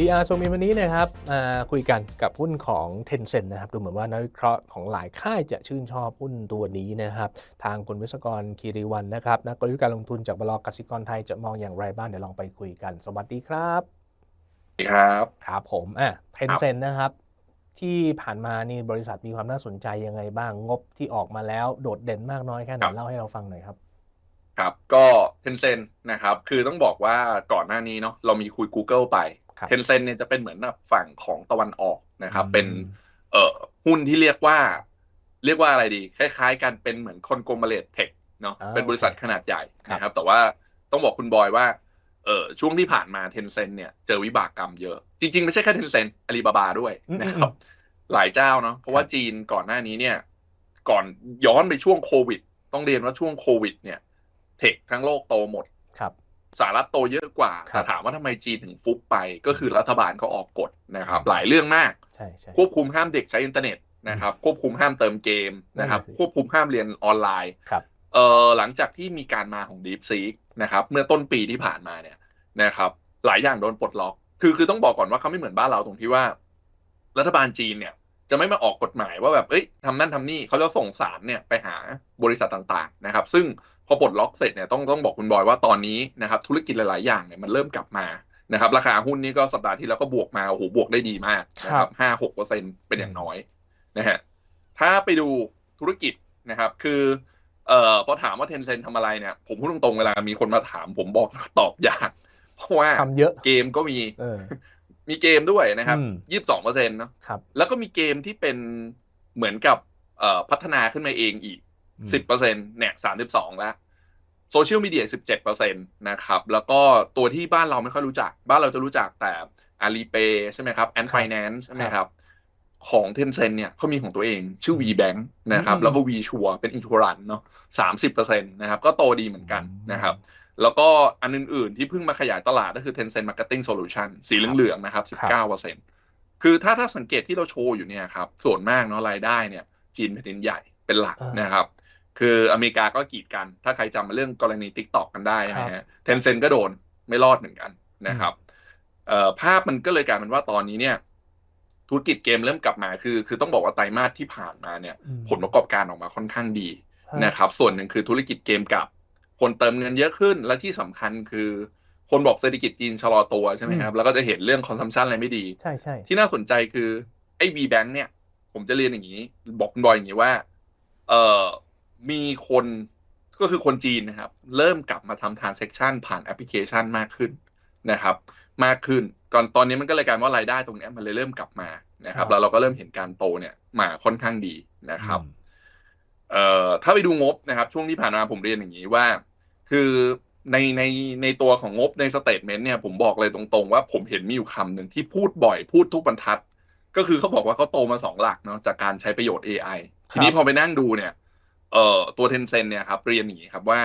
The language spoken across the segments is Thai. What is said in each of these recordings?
DR โซมีวันนี้นะครับมาคุยกันกับหุ้นของ Tencent นะครับดูเหมือนว่านักวิเคราะห์ของหลายค่ายจะชื่นชอบหุ้นตัวนี้นะครับ ทางคุณวิศกรคีรีวันนะครับนักกลยุทธ์การลงทุนจากบลกสิกรไทยจะมองอย่างไรบ้างเดี๋ยวลองไปคุยกัน สวัสดีครับสวัสดีครับครับผมอะ Tencent นะครับ ที่ผ่านมานี่บริษัทมีความน่าสนใจยังไงบ้างงบที่ออกมาแล้วโดดเด่นมากน้อยแค่ไหนครับเล่าให้เราฟังหน่อยครับครับก็เทนเซ็นนะครับคือต้องบอกว่าก่อนหน้านี้เนาะเรามีคุย Google ไปครับ เทนเซ็นเนี่ยจะเป็นเหมือนแบบฝั่งของตะวันออกนะครับอืมเป็นเอ่อหุ้นที่เรียกว่า เรียกว่าอะไรดี คล้ายๆ กันเป็นเหมือนคอนโกลเมเลตเทคเนาะอ่าเป็นบริษัทขนาดใหญ่ครับนะครับ แต่ว่าต้องบอกคุณบอยว่าเออช่วงที่ผ่านมาเทนเซ็นเนี่ยเจอวิบากกรรมเยอะ จริง ๆ ไม่ใช่แค่เทนเซ็นอาลีบาบาด้วยนะครับ หลายเจ้าเนาะเพราะว่าครับจีนก่อนหน้านี้เนี่ย ก่อนย้อนไปช่วงโควิด ต้องเรียนว่าช่วงโควิด เนี่ย เทคทั้งโลกโตหมดครับ สหรัฐโตเยอะกว่าครับแต่ถามว่าทำไมจีนถึงฟุบไปก็คือรัฐบาลเขาออกกฎนะครับ หลายเรื่องมากใช่ใช่ควบคุมห้ามเด็กใช้อินเทอร์เน็ตนะครับ ควบคุมห้ามเติมเกมนะครับนั่นน่ะสิควบคุมห้ามเรียนออนไลน์ครับเออหลังจากที่มีการมาของ DeepSeek นะครับ เมื่อต้นปีที่ผ่านมาเนี่ยนะครับ หลายอย่างโดนปลดล็อก คือคือต้องบอกก่อนว่าเขาไม่เหมือนบ้านเราตรงที่ว่า รัฐบาลจีนเนี่ยจะไม่มาออกกฎหมายว่าแบบ เอ้ยทำนั่นทำนี่เขาจะส่งสารเนี่ยไปหาบริษัทต่างๆนะครับ ซึ่ง พอปลดล็อกเสร็จเนี่ยต้องต้องบอกคุณบอยว่าตอนนี้นะครับธุรกิจหลาย ๆ อย่างเนี่ยมันเริ่มกลับมานะครับราคาหุ้นนี่ก็สัปดาห์ที่แล้วก็บวกมาโอ้โหบวกได้ดีมากนะครับห้าหกเปอร์เซ็นเป็นอย่างน้อยนะฮะถ้าไปดูธุรกิจนะครับ คือเอ่อพอถามว่าเทนเซ็นทำอะไรเนี่ย ผมพูดตรงๆเวลามีคนมาถามผมบอกตอบยากเพราะว่าทำเยอะเกมก็มีเออมีเกมด้วยนะครับอืมยี่สิบสองเปอร์เซ็นต์เนาะครับแล้วก็มีเกมที่เป็นเหมือนกับเอ่อพัฒนาขึ้นมาเองอีกอืม สิบเปอร์เซ็นต์เนี่ยสามสิบสองแล้วโซเชียลมีเดียสิบเจ็ดเปอร์เซ็นต์นะครับ แล้วก็ตัวที่บ้านเราไม่ค่อยรู้จัก บ้านเราจะรู้จักแต่ Alipay ใช่ไหมครับแอนด์ไฟแนนซ์ใช่ไหมครับของเทนเซ็นเนี่ยเขามีของตัวเองชื่อ VBank นะครับอืมแล้วก็ V ชัวเป็นอินชัวรันเนาะสามสิบเปอร์เซ็นต์นะครับ ก็โตดีเหมือนกันนะครับ แล้วก็อันอื่น ๆ ที่เพิ่งมาขยายตลาดก็คือ Tencent Marketing Solution สีเหลือง ๆ นะครับ19%คือถ้าถ้าสังเกตที่เราโชว์อยู่เนี่ยครับ ส่วนมากเนาะรายได้เนี่ย จีนแผ่นดินใหญ่เป็นหลักอ่านนะครับ คืออเมริกาก็กีดกัน ถ้าใครจำเรื่องกรณี TikTok กันได้ใช่ไหมครัฮะบ Tencent ก็โดนไม่รอดเหมือนกันนะครับเอ่อภาพมันก็เลยกลายเป็นว่าตอนนี้เนี่ย ธุรกิจเกมเริ่มกลับมาคือ คือต้องบอกว่าไตรมาสที่ผ่านมาเนี่ยอืมผลประกอบการออกมาค่อนข้างดีฮะนะครับ ส่วนหนึ่งคือธุรกิจเกมกลับ คนเติมเงินเยอะขึ้นและที่สำคัญคือ คนบอกเศรษฐกิจจีนชะลอตัวใช่ไหมครับ แล้วก็จะเห็นเรื่องคอนซัมชันอะไรไม่ดีใช่ใช่ที่น่าสนใจคือไอ้ V Bank เนี่ย ผมจะเรียนอย่างนี้ บอกคุณบอยอย่างนี้ว่า เอ่อ มีคนก็คือคนจีนนะครับ เริ่มกลับมาทำ transaction ผ่านแอปพลิเคชันมากขึ้นนะครับ มากขึ้นก่อนตอนนี้มันก็เลยกลายเป็นว่ารายได้ตรงเนี้ยมันเลยเริ่มกลับมานะครับ แล้วเราก็เริ่มเห็นการโตเนี่ยมาค่อนข้างดีนะครับอืมเอ่อถ้าไปดูงบนะครับ ช่วงที่ผ่านมาผมเรียนอย่างนี้ว่า คือในในในตัวของงบในสเตทเมนต์เนี่ยผมบอกเลยตรงๆ ว่าผมเห็นมีอยู่คำหนึ่งที่พูดบ่อยพูดทุกบรรทัด ก็คือเขาบอกว่าเขาโตมาสองหลักเนาะจากการใช้ประโยชน์ AI ทีนี้พอไปนั่งดูเนี่ย เอ่อตัว Tencent เนี่ยครับเรียนอย่างนี้ครับว่า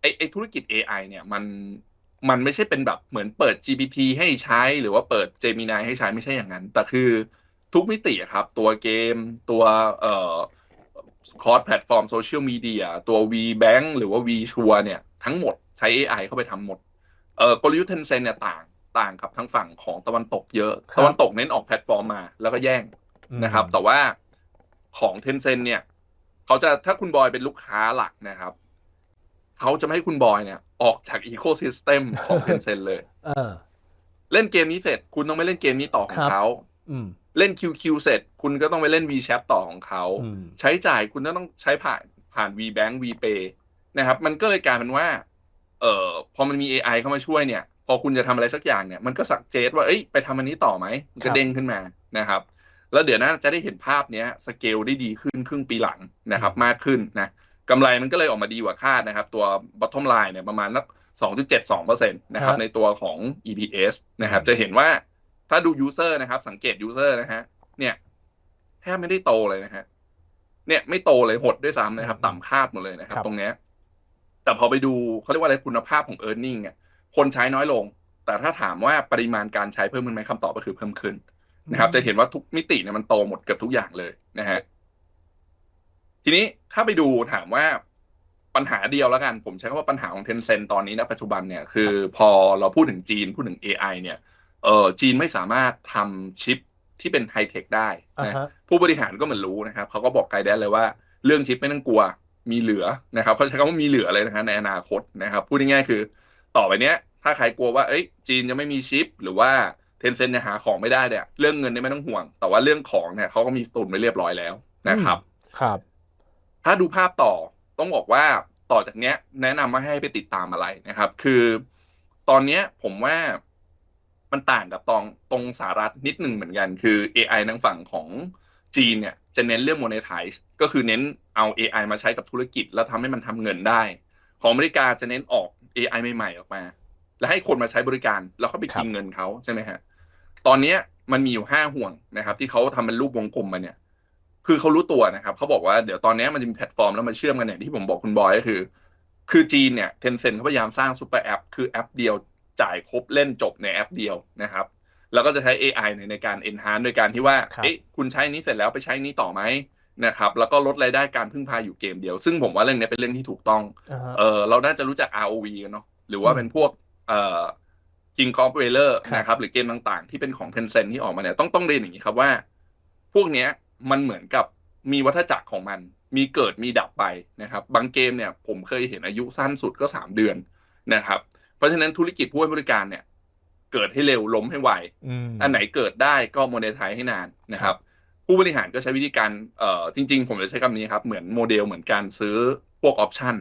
ไอไอธุรกิจ AI เนี่ยมันมันไม่ใช่เป็นแบบเหมือนเปิด GPT ให้ใช้หรือว่าเปิด Gemini ให้ใช้ไม่ใช่อย่างนั้น แต่คือทุกมิติอะครับ ตัวเกมตัวเอ่อคอร์สแพลตฟอร์มโซเชียลมีเดียตัว VBank หรือว่า V ชัวเนี่ย ทั้งหมดใช้ AI เข้าไปทำหมดเอ่อกลยุทธ์ Tencent เนี่ยต่างต่างกับทั้งฝั่งของตะวันตกเยอะครับตะวันตกเน้นออกแพลตฟอร์มมาแล้วก็แย่งนะครับ แต่ว่าของ Tencent เนี่ย เขาจะถ้าคุณบอยเป็นลูกค้าหลักนะครับ เขาจะไม่ให้คุณบอยเนี่ย ออกจากอีโค y ิสเต็มของ Tencent เลยเออ เล่นเกมนี้เสร็จ คุณต้องไปเล่นเกมนี้ต่อขอคงรับเขาอืมเล่น QQ เสร็จ คุณก็ต้องไปเล่น WeChat ต่อของเขาอืมใช้จ่ายคุณก็ต้องใช้ผ่านผ่าน VBank VPay นะครับ มันก็เลยกลายเป็นว่า เอ่อพอมันมี AI เข้ามาช่วยเนี่ย พอคุณจะทำอะไรสักอย่างเนี่ย มันก็สักเจตว่า เอ้ย ไปทำอันนี้ต่อไหมมันครัก็บเด้งขึ้นมานะครับ แล้วเดี๋ยวน่าจะได้เห็นภาพเนี้ยสเกลได้ดีขึ้นครึ่งปีหลังนะครับ มากขึ้นนะกำไรมันก็เลยออกมาดีกว่าคาดนะครับ ตัว bottom line เนี่ยประมาณสัก2.72%นะครับในตัวของ EPS นะครับ จะเห็นว่าถ้าดู user นะครับ สังเกต user นะฮะเนี่ยแทบไม่ได้โตเลยนะฮะเนี่ยไม่โตเลยหดด้วยซ้ำนะครับ ต่ำคาดหมดเลยนะครับครับตรงเนี้ยแต่พอไปดูเขาเรียกว่าอะไรคุณภาพของ e a r n i n g เนี่ยคนใช้น้อยลง แต่ถ้าถามว่าปริมาณการใช้เพิ่มขึ้นไหมคำตอบก็คือเพิ่มขึ้น นะครับ จะเห็นว่าทุกมิติเนี่ยมันโตหมดเกือบทุกอย่างเลยนะฮะทีนี้ถ้าไปดูถามว่าปัญหาเดียวแล้วกัน ผมใช้คำว่าปัญหาของ Tencent ตอนนี้นะปัจจุบันเนี่ยคือพอเราพูดถึงจีนพูดถึง AI เนี่ยเออจีนไม่สามารถทำชิปที่เป็นไฮเทคได้อ่านะฮะผู้บริหารก็เหมือนรู้นะครับเขาก็บอกไกด์แดนเลยว่าเรื่องชิปไม่ต้องกลัวมีเหลือนะครับเขาใช้คำว่ามีเหลือเลยนะฮะในอนาคตนะครับ พูดง่ายๆคือ ต่อไปเนี้ย ถ้าใครกลัวว่าเอ้ยจีนจะไม่มีชิป หรือว่า เทนเซ็นจะหาของไม่ได้เนี่ยเรื่องเงินเนี่ยไม่ต้องห่วง แต่ว่าเรื่องของเนี่ยเขาก็มีตุนไว้เรียบร้อยแล้วนะครับ ครับ ถ้าดูภาพต่อต้องบอกว่าต่อจากเนี้ย แนะนำว่าให้ไปติดตามอะไรนะครับ คือ ตอนเนี้ยผมว่ามันต่างกับตรงตรงสหรัฐนิดหนึ่งเหมือนกัน คือ AI ทางฝั่งของจีนเนี่ย จะเน้นเรื่อง monetize ก็คือเน้นเอา AI มาใช้กับธุรกิจ แล้วทำให้มันทำเงินได้ ของอเมริกาจะเน้นออก AI ใหม่ๆออกมา แล้วให้คนมาใช้บริการ แล้วเขาไปครักิบนเงินเขาใช่ไหมฮะ ตอนเนี้ยมันมีอยู่ห้าห่วงนะครับ ที่เขาทำเป็นรูปวงกลมมาเนี่ย คือเขารู้ตัวนะครับเขาบอกว่าเดี๋ยวตอนเนี้ยมันจะมีแพลตฟอร์มแล้วมาเชื่อมกันเนี่ยที่ผมบอกคุณบอยก็คือ คือจีนเนี่ยเทนเซ็นเขาพยายามสร้างซูเปอร์แอปคือแอปเดียวจ่ายครบเล่นจบในแอปเดียวนะครับ แล้วก็จะใช้ AI ในในการ enhance โดยการที่ว่าครับเอ๊ะคุณใช้นี้เสร็จแล้วไปใช้นี้ต่อไหมนะครับแล้วก็ลดรายได้การพึ่งพาอยู่เกมเดียว ซึ่งผมว่าเรื่องเนี้ยเป็นเรื่องที่ถูกต้องอ่าฮะเออเราน่าจะรู้จัก ROV กันเนาะหรือว่าอืมเป็นพวกเอ่อ King of w a l e r ครับนะครับหรือเกมต่างๆ ที่เป็นของ Tencent ที่ออกมาเนี่ยต้องต้องเรียนอย่างนี้ครับว่า พวกเนี้ยมันเหมือนกับมีวัฏจักรของมัน มีเกิดมีดับไปนะครับ บางเกมเนี่ยผมเคยเห็นอายุสั้นสุดก็ 3 เดือนนะครับ เพราะฉะนั้นธุรกิจผู้ให้บริการเนี่ย เกิดให้เร็วล้มให้ไวอืมอันไหนเกิดได้ก็โมเดลไทให้นานนะครับ ผู้บริหารก็ใช้วิธีการเอ่อจริง ๆ ผมจะใช้คำนี้ครับเหมือนโมเดลเหมือนการซื้อพวกออปชั่น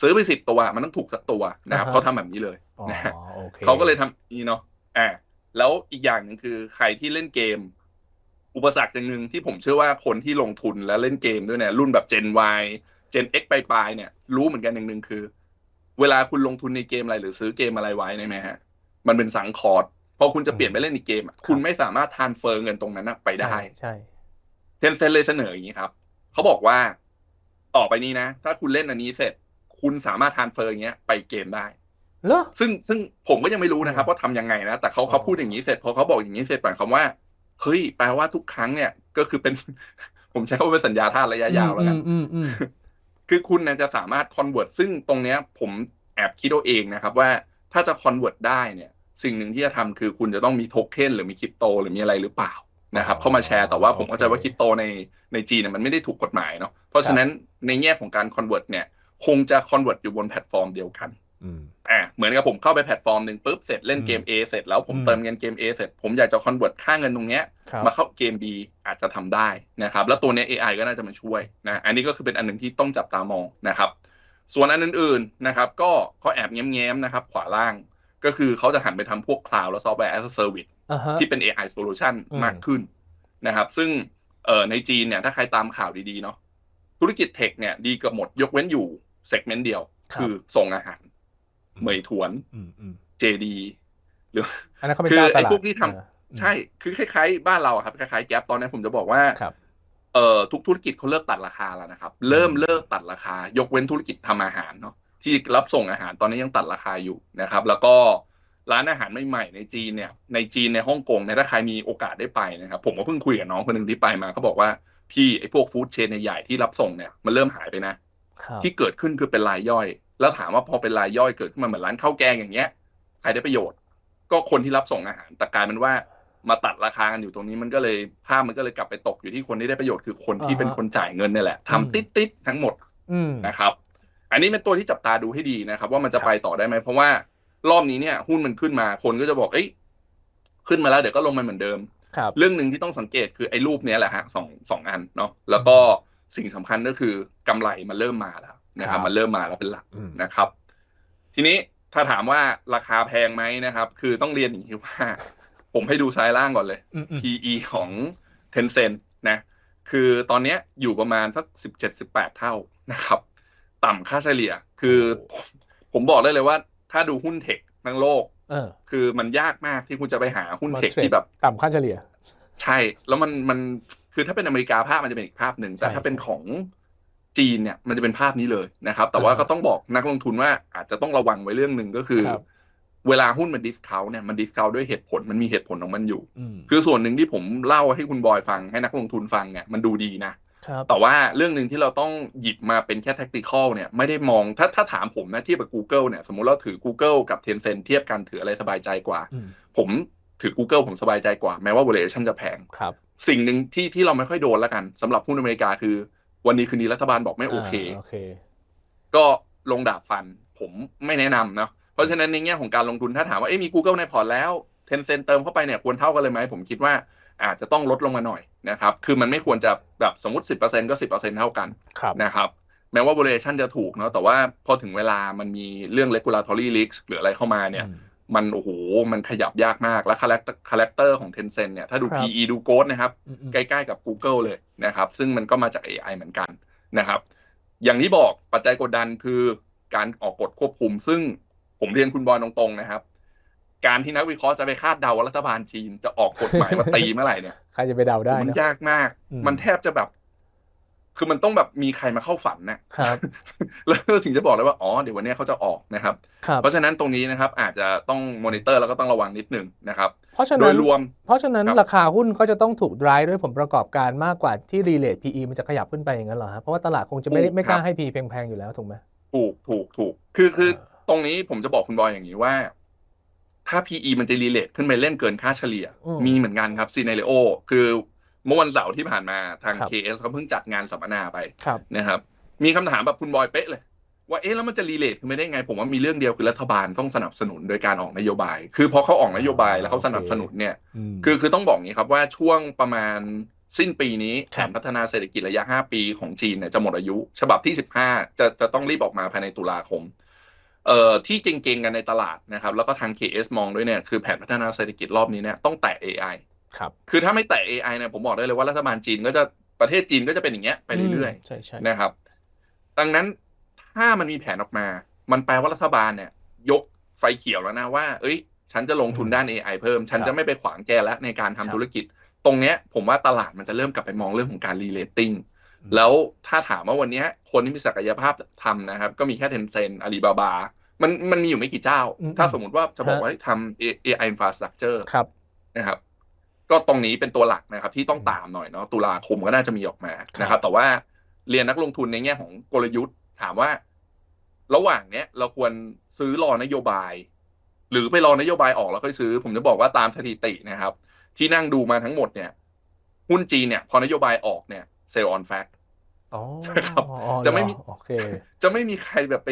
ซื้อไปสิบตัวมันต้องถูกสักตัวนะครับอ่าฮะเขาทำแบบนี้เลยอ๋อนะฮะโอเคเขาก็เลยทำนี่เนาะอ่าแล้วอีกอย่างหนึ่งคือใครที่เล่นเกม อุปสรรคอย่างหนึ่งที่ผมเชื่อว่าคนที่ลงทุนและเล่นเกมด้วยเนี่ยรุ่นแบบ Gen Y Gen X ปลายๆเนี่ย รู้เหมือนกันอย่างหนึ่งคือ เวลาคุณลงทุนในเกมอะไรหรือซื้อเกมอะไรไว้เนี่ยไหมฮะมันเป็นสังคอร์ดพอคุณจะเปลี่ยนไปเล่นอีกเกมอะคุณไม่สามารถทานเฟอร์เงินตรงนั้นอะไปได้ใช่ใช่เทนเซ็นเลยเสนออย่างนี้ครับเขาบอกว่าต่อไปนี้นะ ถ้าคุณเล่นอันนี้เสร็จ คุณสามารถทานเฟอร์อย่างเงี้ยไปเกมได้เหรอซึ่งซึ่งผมก็ยังไม่รู้นะครับว่าทำยังไงนะ แต่เขาอ๋อเขาพูดอย่างนี้เสร็จพอเขาบอกอย่างนี้เสร็จหมายความว่าเฮ้ยแปลว่าทุกครั้งเนี่ยก็คือเป็น ผมใช้คำว่าเป็นสัญญาทาสระยะยาวแล้วกันอืมอืมอืมคือคุณเนี่ยจะสามารถ convert ซึ่งตรงเนี้ย ผมแอบคิดเอาเองนะครับ ว่าถ้าจะ convert ได้เนี่ย สิ่งหนึ่งที่จะทำคือคุณจะต้องมีโทเค็นหรือมีคริปโตหรือมีอะไรหรือเปล่านะครับเข้ามาแชร์แต่ว่าผมเข้าใจว่าคริปโตในในจีนเนี่ยมันไม่ได้ถูกกฎหมายเนาะเพราะฉะนั้นในแง่ของการ convert เนี่ย คงจะ convert อยู่บนแพลตฟอร์มเดียวกันอืมอ่าเหมือนกับผมเข้าไปแพลตฟอร์มหนึ่งปุ๊บเสร็จเล่นเกม A เสร็จแล้วผมอืมเติมเงินเกม A เสร็จผมอยากจะ convert ค่าเงินตรงเนี้ยครับมาเข้าเกม B อาจจะทำได้นะครับ แล้วตัวเนี้ย AI ก็น่าจะมาช่วยนะอันนี้ก็คือเป็นอันหนึ่งที่ต้องจับตามองนะครับ ส่วนอันอื่นๆนะครับ ก็เขาแอบแง้มๆนะครับ ขวาล่างก็คือเขาจะหันไปทำพวก cloud และ software as a service อ่าฮะที่เป็น AI solution อืมมากขึ้นนะครับ ซึ่งเอ่อในจีนเนี่ยถ้าใครตามข่าวดีๆเนาะธุรกิจเทคเนี่ยดีเกือบหมดยกเว้นอยู่ เซกเมนต์เดียว คือส่งอาหาร เหมยถวนอืมอืม JD หรืออันนั้นเขาเป็นคือเจ้าตไอ้ลาดพวกที่ทำอ่าใช่ คือคล้ายๆ บ้านเราอะครับ คล้ายๆแก๊ปตอนนี้ผมจะบอกว่าครับเอ่อทุกธุรกิจเขาเลิกตัดราคาแล้วนะครับ เริ่มเลิกตัดราคา ยกเว้นธุรกิจทำอาหารเนาะที่รับส่งอาหารตอนนี้ยังตัดราคาอยู่นะครับ แล้วก็ร้านอาหารใหม่ๆในจีนเนี่ย ในจีนในฮ่องกงเนี่ยถ้าใครมีโอกาสได้ไปนะครับ ผมก็เพิ่งคุยกับน้องคนหนึ่งที่ไปมาเขาบอกว่าพี่ไอ้พวกฟู้ดเชนใหญ่ๆที่รับส่งเนี่ยมันเริ่มหายไปนะครับ ที่เกิดขึ้นคือเป็นรายย่อย แล้วถามว่าพอเป็นรายย่อยเกิดขึ้นมาเหมือนร้านข้าวแกงอย่างเงี้ยใครได้ประโยชน์ ก็คนที่รับส่งอาหารแต่กลายเป็นว่ามาตัดราคากันอยู่ตรงนี้มันก็เลยภาพมันก็เลยกลับไปตกอยู่ที่คนที่ได้ประโยชน์คือคนที่อ่าฮะเป็นคนจ่ายเงินเนี่ยแหละอืมทำติดติดๆทั้งหมดอืมนะครับ อันนี้เป็นตัวที่จับตาดูให้ดีนะครับ ว่ามันจะครับไปต่อได้ไหมเพราะว่ารอบนี้เนี่ยหุ้นมันขึ้นมาคนก็จะบอกเอ้ยขึ้นมาแล้วเดี๋ยวก็ลงมาเหมือนเดิมครับเรื่องหนึ่งที่ต้องสังเกตคือไอ้รูปเนี้ยแหละฮะสองสองอันเนาะแล้วก็ สิ่งสำคัญก็คือกำไรมันเริ่มมาแล้วนะคครัรับบมันเริ่มมาแล้วเป็นหลักอืมนะครับ ทีนี้ถ้าถามว่าราคาแพงไหมนะครับ คือต้องเรียนอย่างนี้ว่า ผมให้ดูซ้ายล่างก่อนเลยอืมอืม PE ของ Tencent นะคือตอนเนี้ยอยู่ประมาณสักสิบเจ็ดสิบแปดเท่านะครับ ต่ำค่าเฉลี่ย คือผมผมบอกได้เลยว่า ถ้าดูหุ้นเทคทั้งโลกเออคือมันยากมากที่คุณจะไปหาหุ้นมาเทคทรดที่แบบ ต่ำค่าเฉลี่ย ใช่ แล้วมันมัน คือถ้าเป็นอเมริกาภาพมันจะเป็นอีกภาพหนึ่งแต่ใช่ถ้าเป็นใช่ของจีนเนี่ยมันจะเป็นภาพนี้เลยนะครับ แต่ว่าอ่าฮะก็ต้องบอกนักลงทุนว่าอาจจะต้องระวังไว้เรื่องหนึ่งก็คือครับเวลาหุ้นมันดิสคาวเนี่ยมันดิสคาวด้วยเหตุผลมันมีเหตุผลของมันอยู่อืมคือส่วนหนึ่งที่ผมเล่าให้คุณบอยฟังให้นักลงทุนฟังเนี่ยมันดูดีนะครับแต่ว่าเรื่องหนึ่งที่เราต้องหยิบมาเป็นแค่ tactical เนี่ยไม่ได้มองถ้าถ้าถามผมนะเทียบกับ Google เนี่ยสมมุติเราถือ Google กับ Tencent เทียบกันถืออะไรสบายใจกว่าอืมผมถือ Google ผมสบายใจกว่า แม้ว่า valuation จะแพงครับ สิ่งหนึ่งที่ที่เราไม่ค่อยโดนแล้วกันสำหรับหุ้นอเมริกาคือ วันนี้คืนนี้รัฐบาลบอกไม่โอเคาโอเค ก็ลงดาบฟัน ผมไม่แนะนำเนาะเพราะฉะนั้นในแง่ของการลงทุนถ้าถามว่าเอ้ยมี Google ในพอร์ตแล้ว Tencent เติมเข้าไปเนี่ยควรเท่ากันเลยไหมผมคิดว่าอาจจะต้องลดลงมาหน่อยนะครับ คือมันไม่ควรจะแบบสมมติ 10%ก็ 10%เท่ากันครับนะครับแม้ว่า valuation จะถูกเนาะแต่ว่าพอถึงเวลามันมีเรื่อง regulatory risks หรืออะไรเข้ามาเนี่ยอื มมันโอ้โหมันขยับยากมาก และ character character ของ Tencent เนี่ย ถ้าดูครับ PE ดู growth นะครับอืมอืมใกล้ๆกับ Google เลยนะครับ ซึ่งมันก็มาจาก AI เหมือนกันนะครับ อย่างที่บอกปัจจัยกดดันคือการออกกฎควบคุม ซึ่งผมเรียนคุณบอยตรงๆนะครับ การที่นักวิเคราะห์จะไปคาดเดาว่ารัฐบาลจีนจะออกกฎหมายมาตีเมื่อไหร่เนี่ยใครจะไปเดาได้มันเนอะยากมากอืมมันแทบจะแบบ คือมันต้องแบบมีใครมาเข้าฝันน่ะครับแล้วถึงจะบอกเลยว่าอ๋อเดี๋ยววันเนี้ยเขาจะออกนะครับครับ เพราะฉะนั้นตรงนี้นะครับอาจจะต้องมอนิเตอร์แล้วก็ต้องระวังนิดนึงนะครับเพราะฉะโดนั้ยนรวม เพราะฉะนั้นครับราคาหุ้นก็จะต้องถูก drive ด้วยผลประกอบการมากกว่าที่ relate PE มันจะขยับขึ้นไปอย่างนั้นเหรอฮะเพราะว่าตลาดคงจะไม่ได้ถูกไม่กล้าครับให้ PE แพงๆอยู่แล้วถูกไหมถูกถูกถูกคือคือเออตรงนี้ผมจะบอกคุณบอยอย่างนี้ว่าถ้า PE มันจะรีเลทขึ้นไปเล่นเกินค่าเฉลี่ยอืมมีเหมือนกันครับซีเนเรโอคือ เมื่อวันเสาร์ที่ผ่านมาทางครับ KS เขาเพิ่งจัดงานสัมมนาไปครับนะครับ มีคำถามแบบคุณบอยเป๊ะเลย ว่าเอ๊ะแล้วมันจะรีเลทขึ้นไปได้ไง ผมว่ามีเรื่องเดียวคือรัฐบาลต้องสนับสนุนโดยการออกนโยบาย คือพอเขาออกนโยบายแล้วเขาสนับสนุนเนี่ยมคือคือต้องบอกอย่างนี้ครับว่าช่วงประมาณสิ้นปีนี้แผครับนพัฒนาเศรษฐกิจระยะ 5 ปีของจีนเนี่ยจะหมดอายุ ฉบับที่ 15 จะจะต้องรีบออกมาภายในตุลาคมเอ่อที่เก่งๆกันในตลาดนะครับ แล้วก็ทาง KS มองด้วยเนี่ยคือแผนพัฒนาเศรษฐกิจรอบนี้เนี่ยต้องแตะ AI ครับ คือถ้าไม่แตะ AI เนี่ยผมบอกได้เลยว่ารัฐบาลจีนก็จะประเทศจีนก็จะเป็นอย่างเงี้ยไปเรื่อยใช่ใช่ๆนะครับ ดังนั้นถ้ามันมีแผนออกมา มันแปลว่ารัฐบาลเนี่ย ยกไฟเขียวแล้วนะว่า เอ้ย ฉันจะลงทุนด้าน AI เพิ่ม ฉันจะไม่ไปขวางแกแล้วในการทำธุรกิจ ตรงเนี้ย ผมว่าตลาดมันจะเริ่มกลับไปมองเรื่องของการรีเลตติ้งแล้วถ้าถามว่าวันเนี้ยคนที่มีศักยภาพทำนะครับ ก็มีแค่เทนเซนอาลีบาบา มันมันมีอยู่ไม่กี่เจ้าอืมถ้าสมมติว่าจะบอกฮะว่าทำ AI infrastructure ครับนะครับ ก็ตรงนี้เป็นตัวหลักนะครับที่ต้องตามหน่อยเนาะตุลาคมก็น่าจะมีออกมานะครับ แต่ว่าเรียนนักลงทุนในแง่ของกลยุทธ์ ถามว่า ระหว่างเนี้ยเราควรซื้อรอนโยบาย หรือไปรอนโยบายออกแล้วค่อยซื้อ ผมจะบอกว่าตามสถิตินะครับ ที่นั่งดูมาทั้งหมดเนี่ยหุ้นจีนเนี่ย พอนโยบายออกเนี่ยเซลล์ออนแฟกอ๋อครับอ๋อจะไม่มีเหรอโอเคจะไม่มีใครแบบไป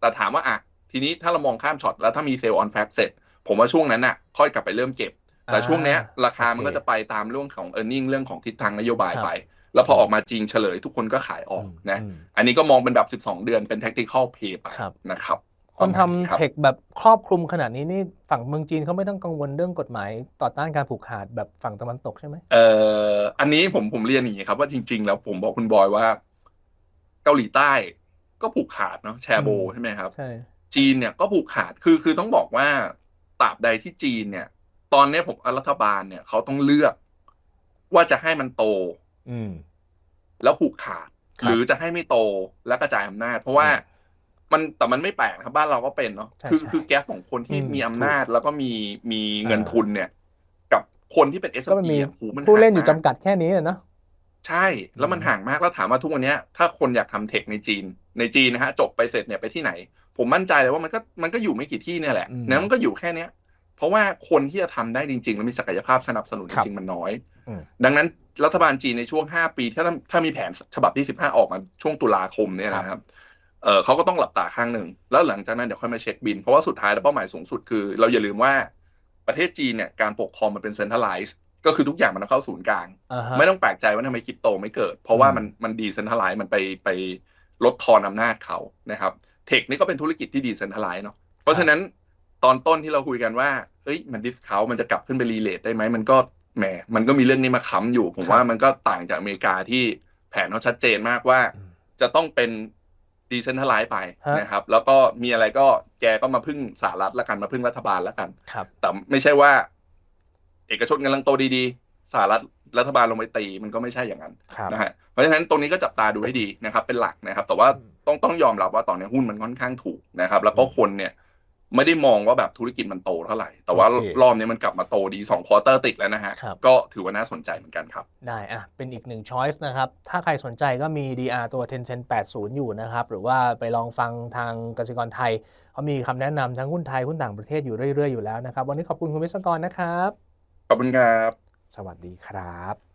แต่ถามว่าอะทีนี้ถ้าเรามองข้ามช็อตแล้วถ้ามีเซลล์ออนแฟกเสร็จ ผมว่าช่วงนั้นน่ะ ค่อยกลับไปเริ่มเก็บ แต่ช่วงเนี้ยราคามันโอเคก็จะไปตามเรื่องของ e a r n i n g เรื่องของทิศทางนโยบายครับไป แล้วพอออกมาจริงเฉลยทุกคนก็ขายออกนะอืมอันนี้ก็มองเป็นแบบ 12 เดือนเป็น tactical play ไปครับนะครับคนทำประมาณรับเทคแบบครอบคลุมขนาดนี้นี่ฝั่งเมืองจีนเขาไม่ต้องกังวลเรื่องกฎหมาย ต่อต้านการผูกขาดแบบฝั่งตะวันตกใช่ไหมเอ่ออันนี้ผมผมเรียนอย่างนี้ครับว่าจริง ๆ แล้วผมบอกคุณบอยว่า เกาหลีใต้ก็ผูกขาดเนาะแชร์โบอืมใช่ไหมครับใช่จีนเนี่ยก็ผูกขาดคือคือต้องบอกว่าตราบใดที่จีนเนี่ย ตอนเนี้ยผมรัฐบาลเนี่ยเขาต้องเลือกว่าจะให้มันโต อืมแล้วผูกขาดครับหรือจะให้ไม่โตแล้วกระจายอำนาจ เพราะว่ามันแต่มันไม่แปลกนะครับบ้านเราก็เป็นเนาะใช่คือใช่คือแก๊ปของคนที่อืมมีอำนาจแล้วก็มีมีเงินทุนเนี่ย กับคนที่เป็น s ก็มัน m มี e หูมันผู้เล่นอยู่ห่างจำมากกัดแค่นี้อะเนาะใช่ แล้วมันห่างมากแล้วถามว่าทุกวันเนี้ยถ้าคนอยากทำเทคในจีน ในจีนนะฮะจบไปเสร็จเนี่ยไปที่ไหน ผมมั่นใจเลยว่ามันก็มันก็อยู่ไม่กี่ที่เนี่ยแหละอืมนะมันก็อยู่แค่เนี้ยเพ ราะว่าคนที่จะทำได้จริงๆ แล้วมีศักยภาพสนับสนุนครับจริงๆ มันน้อยอืมดังนั้นรัฐบาลจีนในช่วง 5 ปี ถ้าถ้ามีแผนฉบับที่ 15 ออกมาช่วงตุลาคมเนี่ยนะครับเออเขาก็ต้องหลับตาข้างหนึ่ง แล้วหลังจากนั้นเดี๋ยวค่อยมาเช็คบิน เพราะว่าสุดท้ายแล้วเป้าหมายสูงสุดคือ เราอย่าลืมว่าประเทศจีนเนี่ยการปกครองมันเป็นเซ็นทรัลไลซ์ก็คือทุกอย่างมันต้องเข้าศูนย์กลางอ่าฮะไม่ต้องแปลกใจว่าทำไมคริปโตไม่เกิด เพราะว่าอืมมันมันดีเซนทรัลไลซ์มันไปไปลดทอนอำนาจเขานะครับเทคนี่ก็เป็นธุรกิจที่ดีเซนทรัลไลซ์เนาะเพราะฉะนั้น ตอนต้นที่เราคุยกันว่าเอ้ยมันดิสเขามันจะกลับขึ้นไปรีเลทได้ไหมมันก็แหมมันก็มีเรื่องนี้มาค้ำอยู่ ผมว่ามันก็ต่างจากอเมริกาที่แผนเขาชัดเจนมากว่าอืมจะต้องเป็นดีเซนทรัลไลซ์ไปฮะนะครับ แล้วก็มีอะไรก็แกก็มาพึ่งสหรัฐแล้วกันมาพึ่งรัฐบาลแล้วกันครับแต่ไม่ใช่ว่า เอกชนกำลังโตดีๆสหรัฐรัฐบาลลงไปตีมันก็ไม่ใช่อย่างนั้นครับนะฮะเพราะฉะนั้นตรงนี้ก็จับตาดูให้ดีนะครับ เป็นหลักนะครับ แต่ว่าต้องต้องยอมรับว่าตอนนี้หุ้นมันค่อนข้างถูกนะครับ แล้วก็คนเนี่ย ไม่ได้มองว่าแบบธุรกิจมันโตเท่าไหร่ แต่ว่าโอเครอบนี้มันกลับมาโตดี2ควอเตอร์ติดแล้วนะฮะครับก็ถือว่าน่าสนใจเหมือนกันครับ ได้อะเป็นอีกหนึ่งช้อยส์นะครับ ถ้าใครสนใจก็มี DR ตัว Tencent 80 อยู่นะครับ หรือว่าไปลองฟังทางกสิกรไทยเขามีคำแนะนำทั้งหุ้นไทย หุ้นต่างประเทศอยู่เรื่อยๆอยู่แล้วนะครับ วันนี้ขอบคุณคุณวิศกรนะครับ ขอบคุณครับ สวัสดีครับ